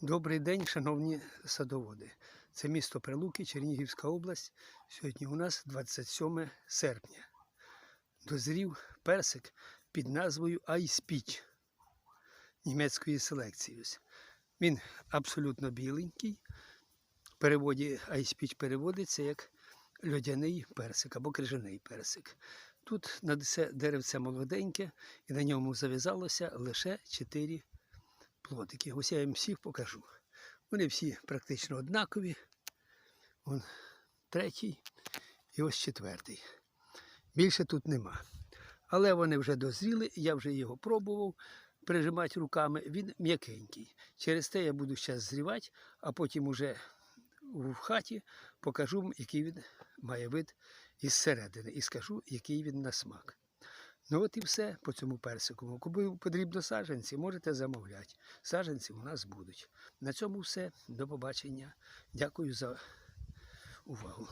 Добрий день, шановні садоводи. Це місто Прилуки, Чернігівська область. Сьогодні у нас 27 серпня. Дозрів персик під назвою Peach німецької селекції. Він абсолютно біленький. В переводі Peach переводиться як льодяний персик або крижаний персик. Тут на це деревце молоденьке, і на ньому зав'язалося лише 4 плодики. Ось я їм всіх покажу. Вони всі практично однакові. Вон третій і ось четвертий. Більше тут нема. Але вони вже дозріли, я вже його пробував прижимати руками. Він м'якенький. Через те я буду зараз зрівати, а потім уже в хаті покажу, який він має вид із середини, і скажу, який він на смак. Ну от і все по цьому персику. Кому потрібно саджанці, можете замовляти. Саджанці у нас будуть. На цьому все. До побачення. Дякую за увагу.